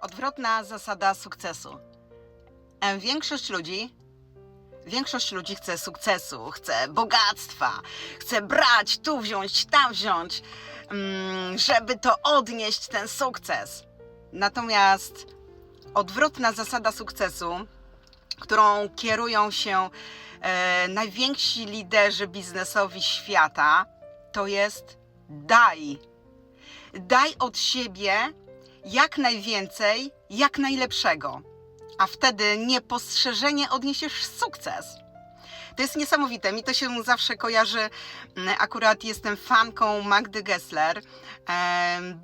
Odwrotna zasada sukcesu. Większość ludzi, większość ludzi chce sukcesu, chce bogactwa, chce brać, tu wziąć, tam wziąć, mm, żeby to odnieść ten sukces. Natomiast odwrotna zasada sukcesu, którą kierują się e, najwięksi liderzy biznesowi świata, to jest daj. Daj od siebie jak najwięcej, jak najlepszego, a wtedy niepostrzeżenie odniesiesz sukces. To jest niesamowite. Mi to się zawsze kojarzy. mm, Akurat jestem fanką Magdy Gessler.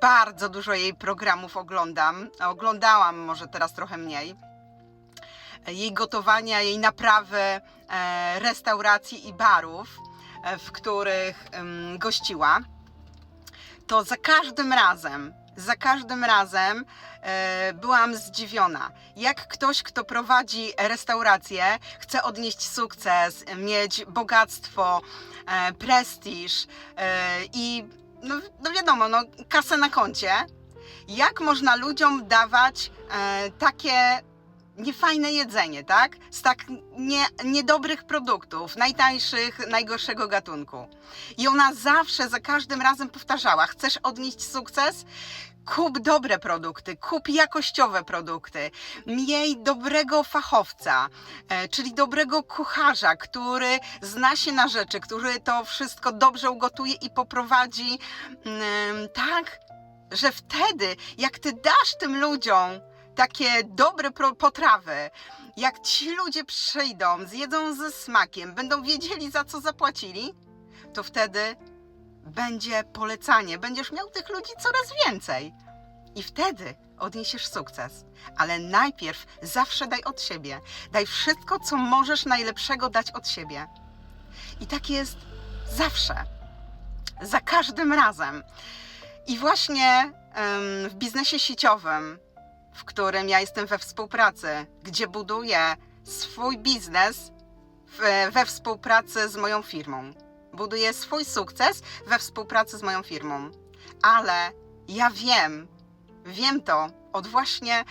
Bardzo dużo jej programów oglądam. Oglądałam może teraz trochę mniej. Jej gotowania, jej naprawy e, restauracji i barów, e, w których gościła. To za każdym razem, za każdym razem e, byłam zdziwiona. Jak ktoś, kto prowadzi restaurację, chce odnieść sukces, mieć bogactwo, e, prestiż e, i no, no wiadomo, no, kasę na koncie, jak można ludziom dawać e, takie niefajne jedzenie, tak? Z tak nie, niedobrych produktów, najtańszych, najgorszego gatunku. I ona zawsze, za każdym razem powtarzała: Chcesz odnieść sukces? Kup dobre produkty, kup jakościowe produkty, miej dobrego fachowca, e, czyli dobrego kucharza, który zna się na rzeczy, który to wszystko dobrze ugotuje i poprowadzi mm, tak, że wtedy, jak ty dasz tym ludziom takie dobre potrawy, jak ci ludzie przyjdą, zjedzą ze smakiem, będą wiedzieli za co zapłacili, to wtedy będzie polecanie, będziesz miał tych ludzi coraz więcej. I wtedy odniesiesz sukces. Ale najpierw zawsze daj od siebie. Daj wszystko, co możesz najlepszego dać od siebie. I tak jest zawsze. Za każdym razem. I właśnie w biznesie sieciowym, w którym ja jestem we współpracy, gdzie buduję swój biznes we współpracy z moją firmą. Buduję swój sukces we współpracy z moją firmą. Ale ja wiem, wiem to od właśnie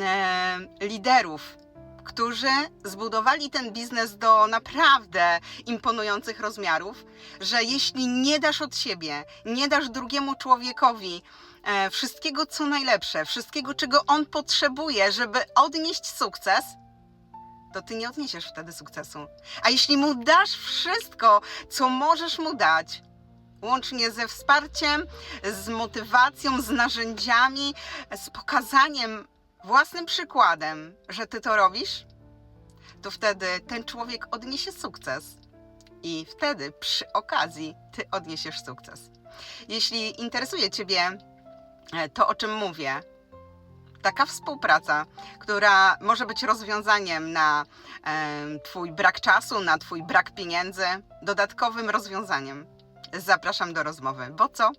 e, liderów, którzy zbudowali ten biznes do naprawdę imponujących rozmiarów, że jeśli nie dasz od siebie, nie dasz drugiemu człowiekowi e, wszystkiego, co najlepsze, wszystkiego, czego on potrzebuje, żeby odnieść sukces, to ty nie odniesiesz wtedy sukcesu. A jeśli mu dasz wszystko, co możesz mu dać, łącznie ze wsparciem, z motywacją, z narzędziami, z pokazaniem własnym przykładem, że ty to robisz, to wtedy ten człowiek odniesie sukces. I wtedy przy okazji ty odniesiesz sukces. Jeśli interesuje Ciebie e, to, o czym mówię, taka współpraca, która może być rozwiązaniem na e, Twój brak czasu, na Twój brak pieniędzy, dodatkowym rozwiązaniem. Zapraszam do rozmowy, bo co?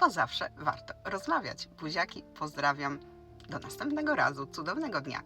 Bo zawsze warto rozmawiać. Buziaki, pozdrawiam. Do następnego razu. Cudownego dnia.